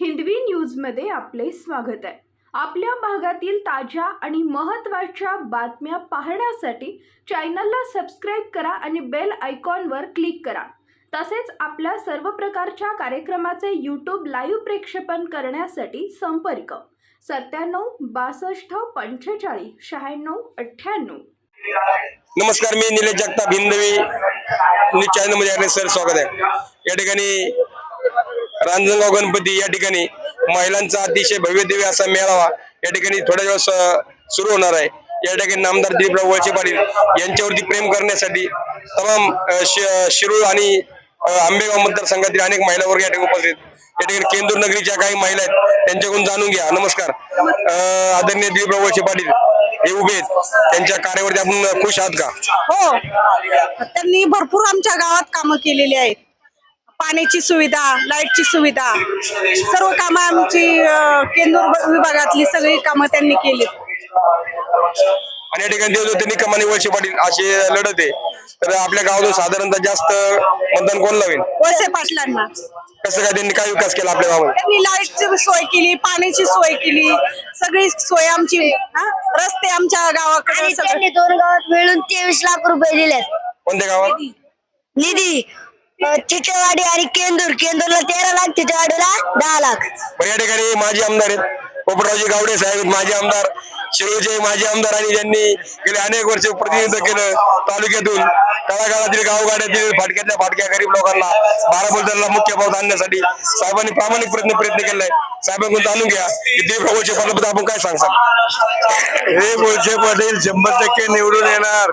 हिंदवी न्यूजमध्ये आपले स्वागत आहे. आपल्या भागातील ताज्या आणि महत्त्वाच्या बातम्या पाहण्यासाठी चॅनलला सबस्क्राईब करा आणि बेल आयकॉनवर क्लिक करा. तसेच आपल्या सर्व प्रकारच्या कार्यक्रमाचे यूट्यूब लाईव्ह प्रेक्षेपण करण्यासाठी संपर्क. सत्त्याण्णव बासष्ट पंचेचाळीस शहाण्णव अठ्ठ्याण्णव. नमस्कार मी निलेश जगताप हिंदवी न्यूज चॅनलमध्ये आपले सर स्वागत आहे. या ठिकाणी रांजणगाव गणपती या ठिकाणी महिलांचा अतिशय भव्यदिव्य असा मेळावा या ठिकाणी थोड्या दिवस सुरू होणार आहे. या ठिकाणी नामदार दिलीपराव वळसे पाटील यांच्यावरती प्रेम करण्यासाठी तमाम शिरूळ आणि आंबेगाव मतदारसंघातील अनेक महिला वर्ग या ठिकाणी उपस्थित या ठिकाणी केंदूर नगरीच्या काही महिला आहेत त्यांच्याकडून जाणून घ्या. नमस्कार. आदरणीय दिलीपराव वळसे पाटील हे उभे त्यांच्या कार्यावरती आपण खुश आहात का? हो. त्यांनी भरपूर आमच्या गावात कामं केलेली आहेत. पाण्याची सुविधा लाईटची सुविधा सर्व कामं आमची केंदूर विभागातली सगळी कामं त्यांनी केली. आणि या ठिकाणी देवदत्त निकम आणि वळसे पाटील असे लढत आहे. तर आपल्या गावातून साधारणतः जास्त मतदान कोण लावेल वळसे पाटलांना. कसं काय त्यांनी काय विकास केला आपल्या गावात त्यांनी लाईटची सोय केली पाण्याची सोय केली. सगळी सोय आमची हा? रस्ते आमच्या गावाकडे आणि सगळे. त्यांनी दोन गावात मिळून तेवीस लाख रुपये दिलेत. कोणत्या गावात? निधी. चिचवाडी आणि केंदूर. केंदूरला तेरा लाख चिचवाडीला दहा लाख. पण या ठिकाणी माजी आमदार आहेत. पोपटरावजी गावडे साहेब माजी आमदार. शिरोळचे माजी आमदार आणि ज्यांनी गेले अनेक वर्ष प्रतिनिधित्व केलं तालुक्यातून. तळागाळातील गावगाड्यातील फाटक्यातल्या फाटक्या गरीब लोकांना बाराबोलदाराला मुख्य पद आणण्यासाठी साहेबांनी प्रामाणिक प्रयत्न प्रयत्न केलाय. साहेबांकडून जाणून घ्या की ते प्रभूचे पदाबद्दल आपण काय सांगसाल हे बोलसे पाटील शंभर टक्के निवडून येणार.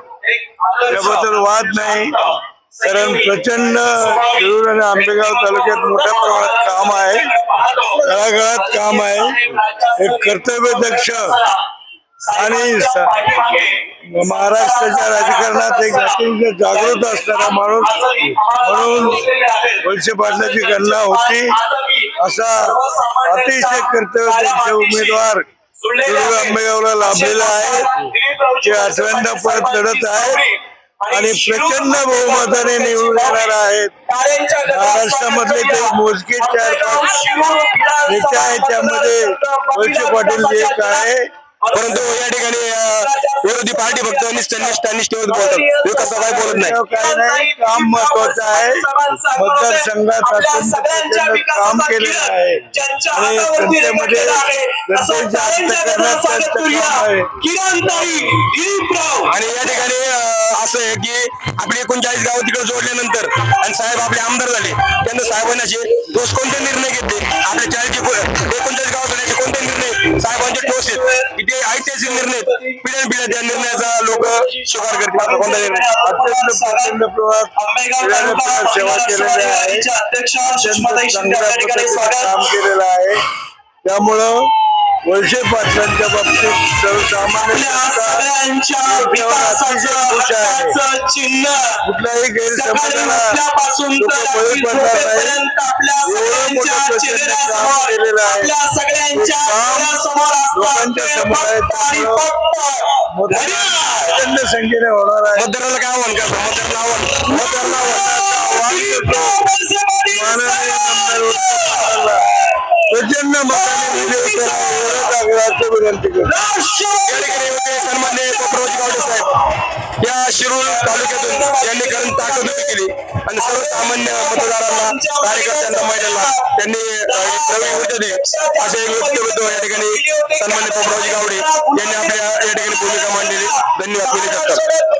त्याबद्दल वाद नाही. कारण प्रचंड शिरूर आणि आंबेगाव तालुक्यात मोठ्या प्रमाणात काम आहे. तळागाळात काम आहे. एक कर्तव्यदक्ष आणि स- महाराष्ट्राच्या राजकारणात एक अतिशय जागृत असणारा माणूस म्हणून वळसे पाटलाची गणना होती. असा अतिशय कर्तव्यदक्ष उमेदवार शिरूर आंबेगावला लाभलेला आहे. ते आठव्यांदा परत लढत आहेत. आणि प्रचंड बहुमताने निवडून येणार आहेत. महाराष्ट्रामधले ते मोजके चार त्यामध्ये वळसे पाटील एक आहे परंतु या ठिकाणी विरोधी पार्टी फक्त निष्ठ निष्ठा निष्ठेवर बोलतात. विकासा काय बोलत नाही काम महत्वाचं आहे. मतदारसंघात काम केलेलं आहे. आणि जनतेमध्ये आणि या ठिकाणी असं आहे की आपले एकोणचाळीस गाव तिकडे जोडल्यानंतर आणि साहेब आपले आमदार झाले. त्यांना साहेबांना ठोस कोणते निर्णय घेतले? आपल्या चाळीसचे ठोस आहेत की ते ऐतिहासिक निर्णय. पिढ्यान पिढ्या त्या निर्णयाचा लोक स्वीकार करतील. आपला कोणता निर्णय? अत्यंत सेवा केलेली आहे. काम केलेलं आहे. त्यामुळं वळसे पाटलांच्या बाबतीत सर्वसामान्य कुठल्याही गैरसमजाला लोकांच्या समोर आहे त्यामुळं प्रचंड संख्येने होणार आहे. मतदाराला काय आव्हान करतो मतदाराला आव्हान मतदाराला आव्हान माननीय आमदार वळसे पाटलांना प्रचंड मताने एवढंच विनंती या साहेब या शिरूर तालुक्यातून यांनी करून ताकद केली. आणि सर्वसामान्य मतदारांना कार्यकर्त्यांना महिलांना त्यांनी अ, नवी ऊर्जा दिली. असे व्यक्तिमत्व या ठिकाणी सन्मान्य कोपरावजी गावडे यांनी आपल्या या ठिकाणी भूमिका मांडलेली. धन्यवाद. दिले जातात